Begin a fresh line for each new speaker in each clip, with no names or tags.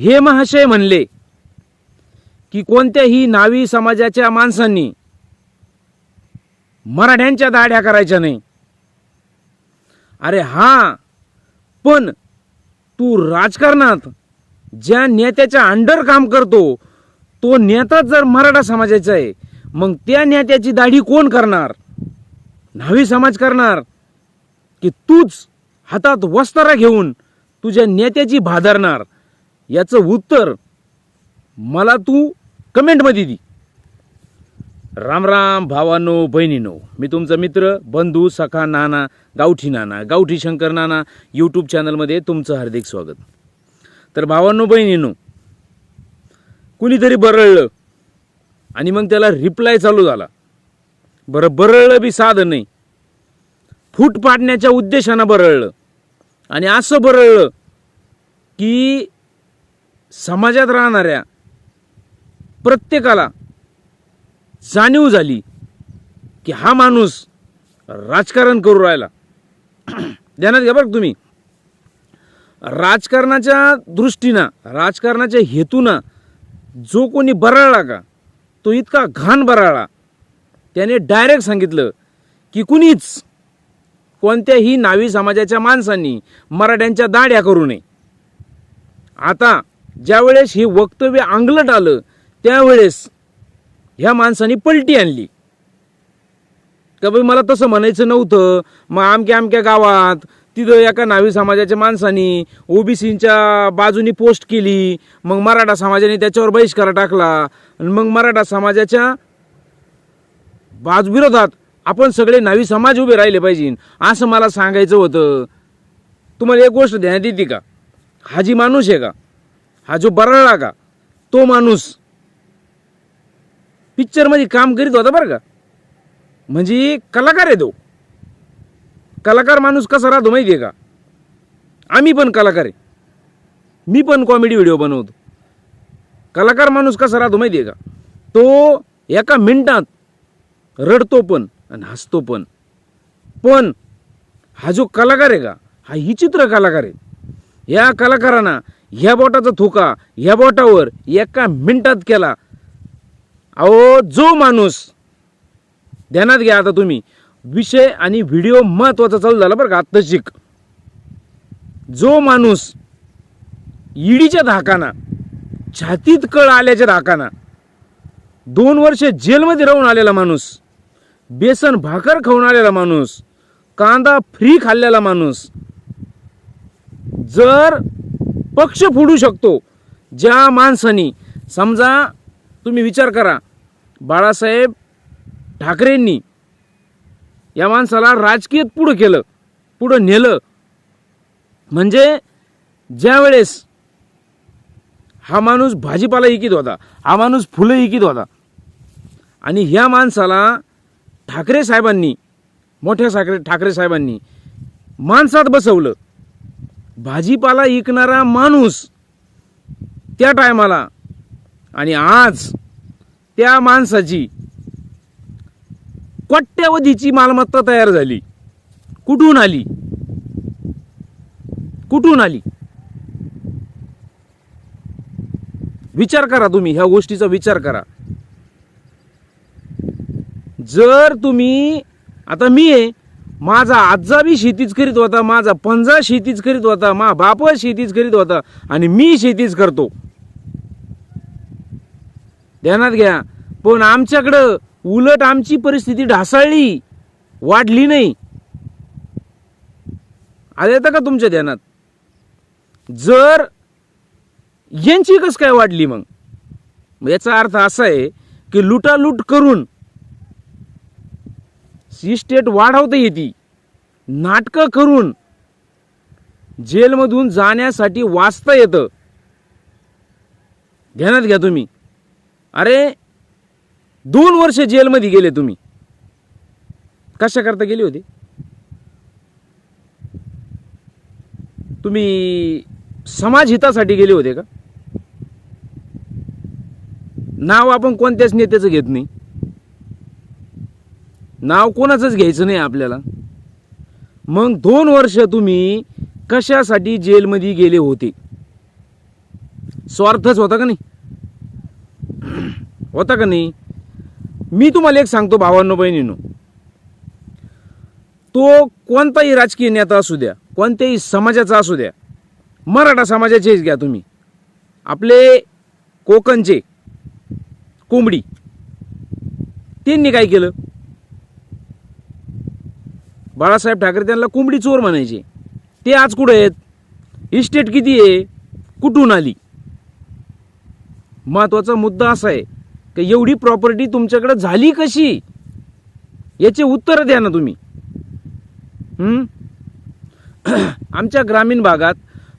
हे महाशय म्हणले की कोणत्याही नावी समाजाच्या माणसांनी मराठ्यांच्या दाढ्या करायच्या नाही. अरे हा पण तू राजकारणात ज्या नेत्याच्या अंडर काम करतो तो नेताच जर मराठा समाजाचा आहे मग त्या नेत्याची दाढी कोण करणार? न्हावी समाज करणार? की तूच हातात वस्तारा घेऊन तुझ्या नेत्याची भादरणार? याचं उत्तर मला तू कमेंटमध्ये दी. राम राम भावानो बहिणीनो. मी तुमचा मित्र बंधू सखा नाना गावठी नाना गावठी शंकर नाना यूट्यूब चॅनलमध्ये तुमचं हार्दिक स्वागत. तर भावांनो बहिणीनो कुणीतरी बरळलं आणि मग त्याला रिप्लाय चालू झाला. बरं बरळलं बी साधं नाही. फूट पाडण्याच्या उद्देशानं बरळलं. आणि असं बरळलं की समाजात राहणाऱ्या प्रत्येकाला जाणीव झाली की हा माणूस राजकारण करू राहिला. ध्यानात घ्या बरं तुम्ही. राजकारणाच्या दृष्टीनं राजकारणाच्या हेतूनं जो कोणी बराळला का तो इतका घाण बराळला त्याने डायरेक्ट सांगितलं की कुणीच कोणत्याही नावी समाजाच्या माणसांनी मराठ्यांच्या दाड्या करू नये. आता ज्यावेळेस हे वक्तव्य अंगलट आलं त्यावेळेस ह्या माणसाने पलटी आणली. का भाई मला तसं म्हणायचं नव्हतं. मग आमक्या आमक्या गावात तिथं एका नावी समाजाच्या माणसानी ओबीसीच्या बाजूनी पोस्ट केली. मग मराठा समाजाने त्याच्यावर बहिष्कार टाकला. आणि मग मराठा समाजाच्या बाजविरोधात आपण सगळे नावी समाज उभे राहिले पाहिजे. असं मला सांगायचं होतं. तुम्हाला एक गोष्ट ध्यानात येते का? हा जी माणूस आहे का? हा जो बरळला का तो माणूस पिक्चरमध्ये काम करीत होता बरं का. म्हणजे कलाकार आहे तो. कलाकार माणूस कसा राहतो माहिती आहे का? आम्ही पण कलाकार आहे. मी पण कॉमेडी व्हिडिओ बनवतो. कलाकार माणूस कसा राहतो माहिती आहे का? तो एका मिनिटात रडतो पण आणि हसतो पण. पण हा जो कलाकार आहे का हा ही चित्र कलाकार आहे. या कलाकारांना ह्या बोटाचा थुका ह्या बोटावर एका मिनिटात केला. अहो जो माणूस ध्यानात घ्या आता तुम्ही. विषय आणि व्हिडिओ महत्त्वाचा चालू झाला बरं का आत्ता शिक. जो माणूस ईडीच्या धाकाना छातीत कळ आल्याच्या धाकाना दोन वर्ष जेलमध्ये राहून आलेला माणूस बेसन भाकर खाऊन आलेला माणूस कांदा फ्री खाल्लेला माणूस जर पक्ष फोडू शकतो. ज्या माणसानी समजा तुम्ही विचार करा बाळासाहेब ठाकरेंनी या माणसाला राजकीय पुढं केलं पुढं नेलं. म्हणजे ज्यावेळेस हा माणूस भाजीपाला इकित होता हा माणूस फुलं इकित होता. आणि ह्या माणसाला ठाकरे साहेबांनी मोठ्या साखरे ठाकरे साहेबांनी माणसात बसवलं. भाजीपाला विकणारा माणूस त्या टायमाला आणि आज त्या माणसाची कोट्यवधीची मालमत्ता तयार झाली. कुठून आली? कुठून आली? विचार करा तुम्ही ह्या गोष्टीचा विचार करा. जर तुम्ही आता मी आहे माझा आजा बी शेतीच करीत होता माझा पंजा शेतीच करीत होता मा बाप शेतीच करीत होता आणि मी शेतीच करतो. ध्यानात घ्या. पण आमच्याकडं उलट आमची परिस्थिती ढासळली वाढली नाही. आलं येतं का तुमच्या ध्यानात? जर यांची कस काय वाढली मग? मग याचा अर्थ असा आहे की लुटालूट करून इस्टेट वाढवता येते. नाटकं करून जेलमधून जाण्यासाठी वाचता येतं. ध्यानात घ्या तुम्ही. अरे दोन वर्ष जेलमध्ये गेले तुम्ही. कशा करता गेले होते? तुम्ही समाज हितासाठी गेले होते का? नाव आपण कोणत्याच नेत्याचं घेत नाही. नाव कोणाचंच घ्यायचं नाही आपल्याला. मग दोन वर्ष तुम्ही कशासाठी जेलमध्ये गेले होते? स्वार्थच होता का नाही? होता का नाही? मी तुम्हाला एक सांगतो भावांनो बहिणीनो. तो कोणताही राजकीय नेता असू द्या कोणत्याही समाजाचा असू द्या मराठा समाजाचेच घ्या तुम्ही. आपले कोकणचे कोंबडी त्यांनी काय केलं? बाळासाहेब ठाकरे त्यांना कोंबडी चोर म्हणायचे. ते आज कुठे आहेत? इस्टेट किती आहे? कुठून आली? महत्त्वाचा मुद्दा असा आहे की एवढी प्रॉपर्टी तुमच्याकडे झाली कशी? याचे उत्तर द्या ना तुम्ही. आमच्या ग्रामीण भागात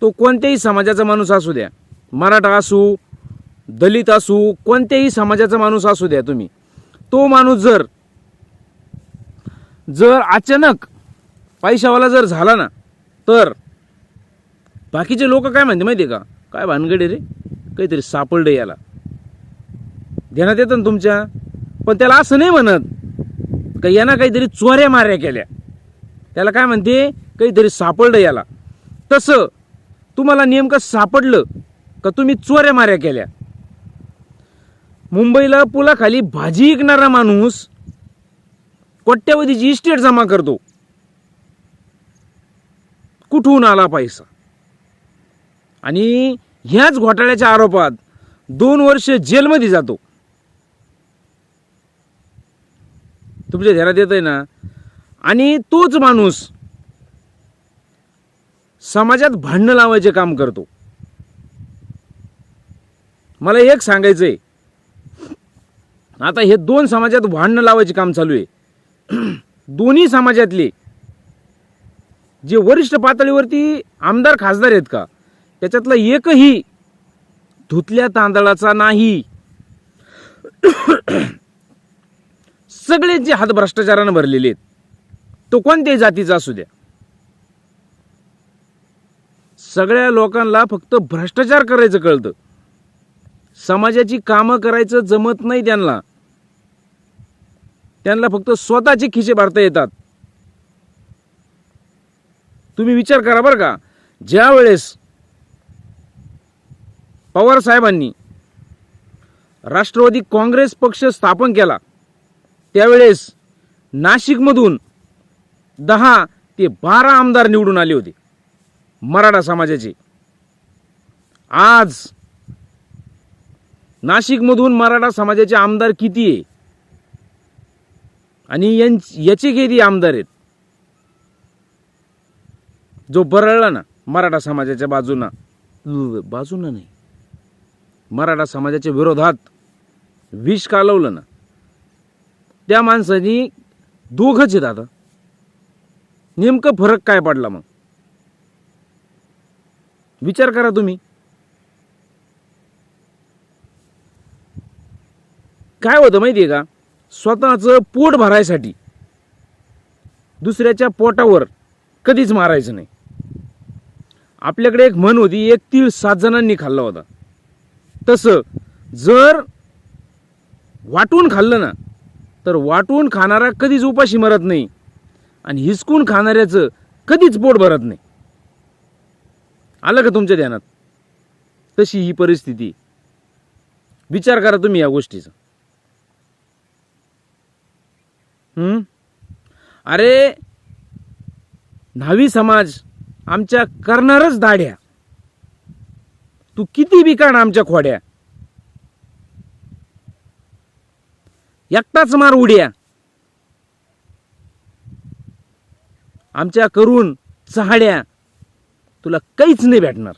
तो कोणत्याही समाजाचा माणूस असू द्या. मराठा असू दलित असू कोणत्याही समाजाचा माणूस असू द्या तुम्ही. तो माणूस जर जर अचानक पैशावाला जर झाला ना तर बाकीचे लोक काय म्हणते माहिती आहे का? काय भानगडे रे? काहीतरी सापडलं याला. ध्यानात येतं ना तुमच्या? पण त्याला असं नाही म्हणत का यानं काहीतरी चोऱ्या माऱ्या केल्या. त्याला काय म्हणते? काहीतरी सापडलं याला. तसं तुम्हाला नेमकं सापडलं का तुम्ही चोऱ्या माऱ्या केल्या? मुंबईला पुलाखाली भाजी विकणारा माणूस कोट्यावधीची इस्टेट जमा करतो. कुठून आला पैसा? आणि ह्याच घोटाळ्याच्या आरोपात दोन वर्ष जेलमध्ये जातो. तुमच्या ध्यानात येत आहे ना? आणि तोच माणूस समाजात भांडणं लावायचे काम करतो. मला एक सांगायचंय. आता हे दोन समाजात भांडणं लावायचे काम चालू आहे. दोन्ही समाजातले जे वरिष्ठ पातळीवरती आमदार खासदार आहेत का त्याच्यातला एकही धुतल्या तांदळाचा नाही. सगळेच जे हात भ्रष्टाचारानं भरलेले आहेत तो कोणत्याही जातीचा असू द्या. सगळ्या लोकांना फक्त भ्रष्टाचार करायचं कळतं. समाजाची कामं करायचं जमत नाही त्यांना. त्यांना फक्त स्वतःचे खिसे भरता येतात. तुम्ही विचार करा बरं का ज्या वेळेस पवार साहेबांनी राष्ट्रवादी काँग्रेस पक्ष स्थापन केला त्यावेळेस नाशिकमधून दहा ते बारा आमदार निवडून आले होते मराठा समाजाचे. आज नाशिकमधून मराठा समाजाचे आमदार किती आहे? आणि यांच- याचे किती आमदार आहेत. जो बरळला ना मराठा समाजाच्या बाजूना. बाजूनं नाही. मराठा समाजाच्या विरोधात विष कालवलं ना. त्या माणसानी दोघंच आहेत आता. नेमकं फरक काय पडला मग? विचार करा तुम्ही. काय होतं माहिती आहे का? स्वतःचं पोट भरायसाठी दुसऱ्याच्या पोटावर कधीच मारायचं नाही. आपल्याकडे एक म्हण होती एक तीळ सात जणांनी खाल्ला होता. तसं जर वाटून खाल्लं ना तर वाटून खाणारा कधीच उपाशी मरत नाही आणि हिसकून खाणाऱ्याचं कधीच पोट भरत नाही. आलं का तुमच्या ध्यानात? तशी ही परिस्थिती. विचार करा तुम्ही या गोष्टीचा. हं? अरे न्हावी समाज आमच्या करणारच दाढ्या. तू किती बिकाण आमच्या खोड्या. एकटाच मार उड्या. आमच्या करून चहाड्या तुला काहीच नाही भेटणार.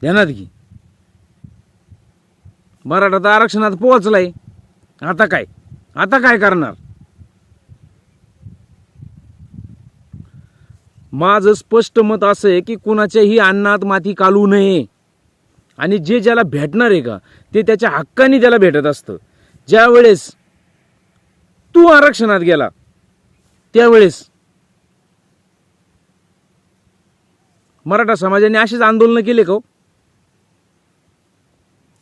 ध्यानात घे मराठा तर आरक्षणात पोहोचलाय. आता काय? आता काय करणार? माझं स्पष्ट मत असं आहे की कुणाच्याही अन्नात माती कालू नये. आणि जे ज्याला भेटणार आहे का ते त्याच्या हक्काने त्याला भेटत असतं. ज्यावेळेस तू आरक्षणात गेला त्यावेळेस मराठा समाजाने असेच आंदोलन केले का हो?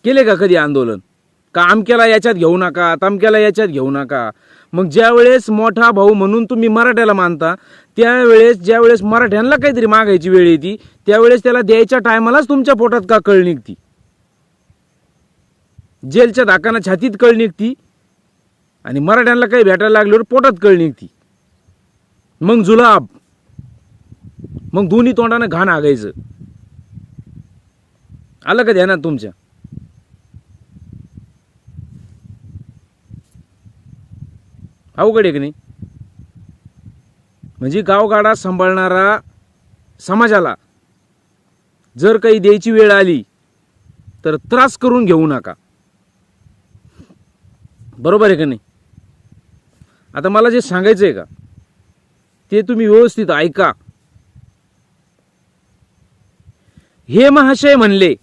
केले का कधी आंदोलन? का आमक्याला याच्यात घेऊ नका तमक्याला याच्यात घेऊ नका. मग ज्यावेळेस मोठा भाऊ म्हणून तुम्ही मराठ्याला मानता त्यावेळेस ज्यावेळेस मराठ्यांना काहीतरी मागायची वेळ येते त्यावेळेस त्याला द्यायच्या टायमालाच तुमच्या पोटात का कळ निघती? जेलच्या धाकानं छातीत कळ निघती आणि मराठ्यांना काही भेटायला लागल्यावर पोटात कळ निघती. मग जुलाब. मग दोन्ही तोंडानं घाण आगायचं. आलं का ध्यानात तुमच्या? अवघड आहे की नाही? म्हणजे गावगाडा सांभाळणारा समाजाला जर काही द्यायची वेळ आली तर त्रास करून घेऊ नका. बरोबर आहे का नाही? आता मला जे सांगायचं आहे का ते तुम्ही व्यवस्थित ऐका. हे महाशय म्हणले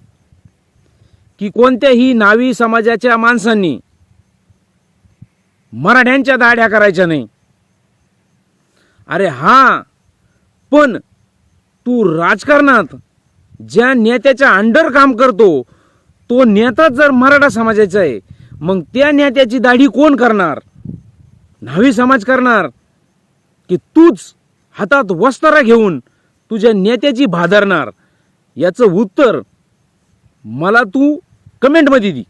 की कोणत्याही नावी समाजाच्या माणसांनी मराठ्यांच्या दाढ्या करायच्या नाही. अरे हा पण तू राजकारणात ज्या नेत्याच्या अंडर काम करतो तो नेताच जर मराठा समाजाचा आहे मग त्या नेत्याची दाढी कोण करणार? न्हावी समाज करणार? की तूच हातात वस्तारा घेऊन तुझ्या नेत्याची भादरणार? याचं उत्तर मला तू कमेंटमध्ये दी.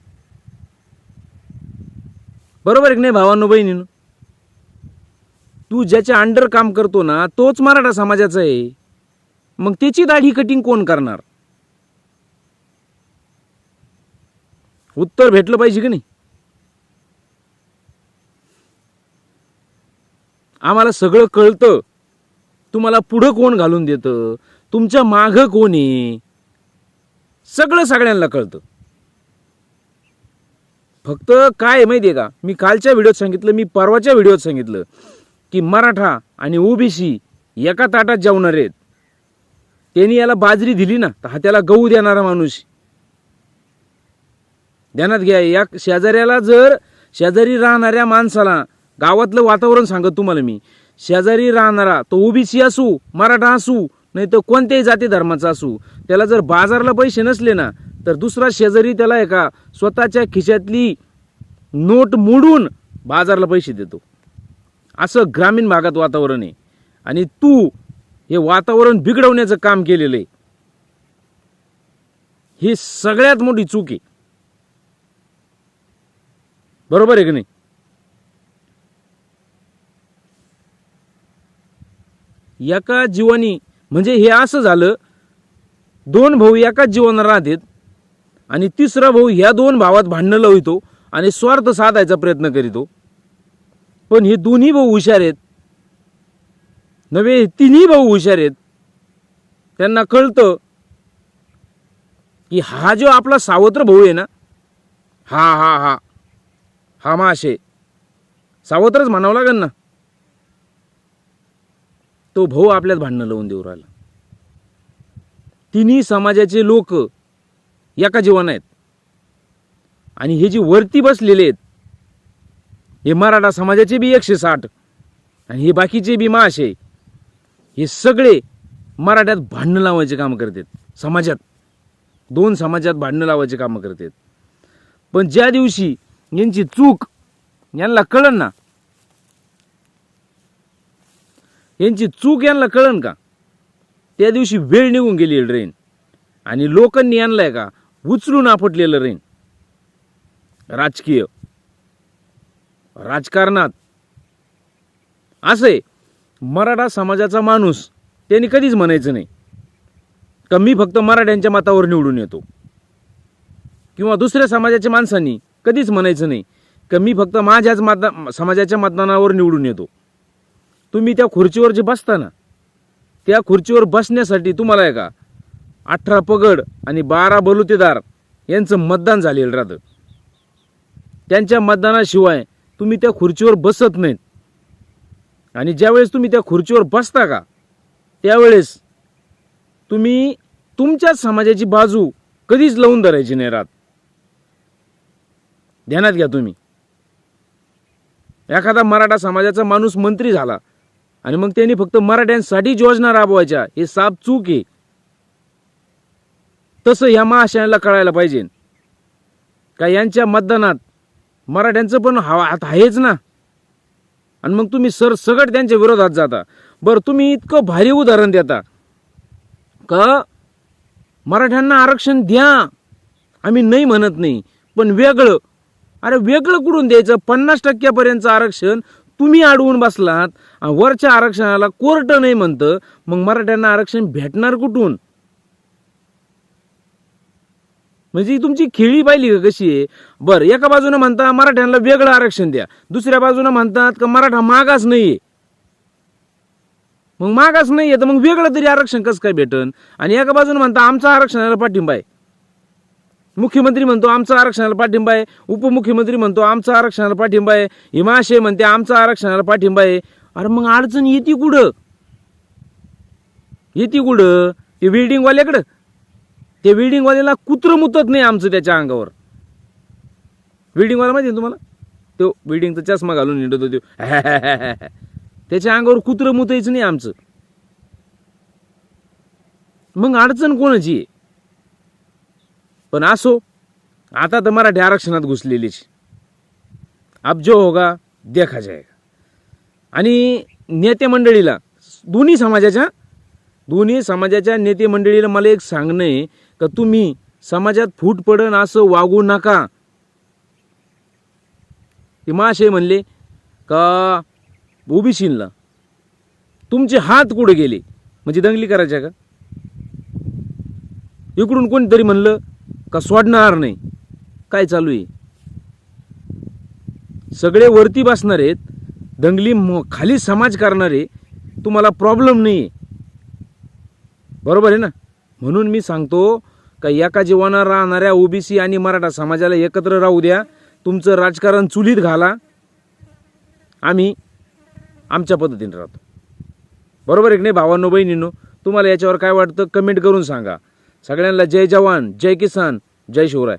बरोबर आहे की नाही भावांनो बहिणीनं? तू ज्याच्या अंडर काम करतो ना तोच मराठा समाजाचा आहे. मग त्याची दाढी कटिंग कोण करणार? उत्तर भेटलं पाहिजे की नाही? आम्हाला सगळं कळतं. तुम्हाला पुढं कोण घालून देतं? तुमच्या मागं कोण आहे? सगळं सगळ्यांना कळतं. फक्त काय आहे माहिती आहे का? मी कालच्या व्हिडिओत सांगितलं मी परवाच्या व्हिडिओत सांगितलं की मराठा आणि ओबीसी एका ताटात जेवणार आहेत. त्यांनी याला बाजरी दिली ना तर हा त्याला गहू देणारा माणूस. ध्यानात घ्या या शेजाऱ्याला जर शेजारी राहणाऱ्या माणसाला गावातलं वातावरण सांगत तुम्हाला मी. शेजारी राहणारा तो ओबीसी असू मराठा असू नाही तर कोणत्याही जाती धर्माचा असू त्याला जर बाजारला पैसे नसले ना तर दुसरा शेजारी त्याला एका स्वतःच्या खिशातली नोट मोडून बाजारला पैसे देतो. असं ग्रामीण भागात वातावरण आहे. आणि तू हे वातावरण बिघडवण्याचं काम केलेलं आहे. ही सगळ्यात मोठी चूक आहे. बरोबर आहे की नाही? एका जीवानी म्हणजे हे असं झालं दोन भाऊ एकाच जीवन राहतात आणि तिसरा भाऊ ह्या दोन भावात भांडणं लावितो आणि स्वार्थ साधायचा प्रयत्न करीतो. पण हे दोन्ही भाऊ हुशार आहेत. नव्हे तिन्ही भाऊ हुशार आहेत. त्यांना कळतं की हा जो आपला सावत्र भाऊ आहे ना हा हा हा हा माशे सावत्रच म्हणावं लागेल ना? तो भाऊ आपल्यात भांडणं लावून देऊ राहिला. तिन्ही समाजाचे लोक एका जीवन आहेत. आणि हे जे वरती बसलेले आहेत हे मराठा समाजाचे बी एकशे साठ आणि हे बाकीचे बी माशे हे सगळे मराठ्यात भांडणं लावायचे काम करतात. समाजात. दोन समाजात भांडणं लावायचे कामं करतात. पण ज्या दिवशी यांची चूक यांना कळण ना? यांची चूक यांना कळण का? त्या दिवशी वेळ निघून गेली ड्रेन आणि लोकांनी आणलाय का? उचलून आपटलेलं रेन राजकीय. राजकारणात. असे मराठा समाजाचा माणूस त्यांनी कधीच म्हणायचं नाही. का मी फक्त मराठ्यांच्या मतावर निवडून येतो. किंवा दुसऱ्या समाजाच्या माणसांनी कधीच म्हणायचं नाही का मी फक्त माझ्याच मतदा समाजाच्या मतदानावर निवडून येतो. तुम्ही त्या खुर्चीवर जे बसता ना त्या खुर्चीवर बसण्यासाठी तुम्हाला आहे का अठरा पगड आणि बारा बलुतेदार यांचं मतदान झालेलं राहतं. त्यांच्या मतदानाशिवाय तुम्ही त्या खुर्चीवर बसत नाहीत. आणि ज्यावेळेस तुम्ही त्या खुर्चीवर बसता का त्यावेळेस तुम्ही तुमच्याच समाजाची बाजू कधीच लावून धरायची नाही राहत. ध्यानात घ्या तुम्ही. एखादा मराठा समाजाचा माणूस मंत्री झाला आणि मग त्यांनी फक्त मराठ्यांसाठी योजना राबवायच्या हे साप चूक आहे. तसं ह्या महाशयाला कळायला पाहिजे. का यांच्या मतदानात मराठ्यांचं पण हवा आता आहेच ना. आणि मग तुम्ही सर सगट त्यांच्या विरोधात जाता. बरं तुम्ही इतकं भारी उदाहरण देता. का मराठ्यांना आरक्षण द्या. आम्ही नाही म्हणत नाही पण वेगळं. अरे वेगळं कुठून द्यायचं? पन्नास टक्क्यापर्यंतचं आरक्षण तुम्ही अडवून बसलात. वरच्या आरक्षणाला कोर्ट नाही म्हणतं. मग मराठ्यांना आरक्षण भेटणार कुठून? म्हणजे ही तुमची खेळी पाहिली का कशी आहे? बरं एका बाजूनं म्हणता मराठ्यांना वेगळं आरक्षण द्या. दुसऱ्या बाजूनं म्हणतात का मराठा मागास नाहीये. मग मागास नाहीये तर मग वेगळं तरी आरक्षण कसं काय भेटन? आणि एका बाजूनं म्हणता आमचा आरक्षणाला पाठिंबा आहे. मुख्यमंत्री म्हणतो आमचा आरक्षणाला पाठिंबा आहे. उपमुख्यमंत्री म्हणतो आमचा आरक्षणाला पाठिंबा आहे. हिमाशय म्हणते आमचा आरक्षणाला पाठिंबा आहे. अरे मग अडचण येते कुठं? येते कुठं? ते बिल्डिंगवाल्याकडं ते वेडिंगवाल्याला कुत्रं मुतत नाही आमचं त्याच्या अंगावर. बिल्डिंगवाला माहिती आहे तुम्हाला? तो बिल्डिंगचा चष्मा घालून हिंडतो होतो. त्याच्या अंगावर कुत्रं मुतायचं नाही आमचं. मग अडचण कोणाची आहे? पण असो आता तर मराठी आरक्षणात घुसलेलीच. अब जो होगा देखा जाएगा. आणि नेते मंडळीला दोन्ही समाजाच्या दोन्ही समाजाच्या नेते मंडळीला मला एक सांगणं आहे. का तुम्ही समाजात फूट पडन असं वागू नका. ते महाशय म्हणले का ओबीसीला तुमचे हात कुठे गेले? म्हणजे दंगली करायच्या का? इकडून कोणीतरी म्हणलं का सोडणार नाही? काय चालू आहे? सगळे वरती बसणार आहेत. दंगली खाली समाज करणारे तुम्हाला प्रॉब्लेम नाही आहे बरोबर आहे ना? म्हणून मी सांगतो का एका जीवनात राहणाऱ्या ओबीसी आणि मराठा समाजाला एकत्र राहू द्या तुमचं राजकारण चुलीत घाला आम्ही आमच्या पद्धतीने राहतो. बरोबर आहे नाही भावांनो बहिणींनो? तुम्हाला याच्यावर काय वाटतं? कमेंट करून सांगा. सगळ्यांना जय जवान जय किसान जय शिवराय.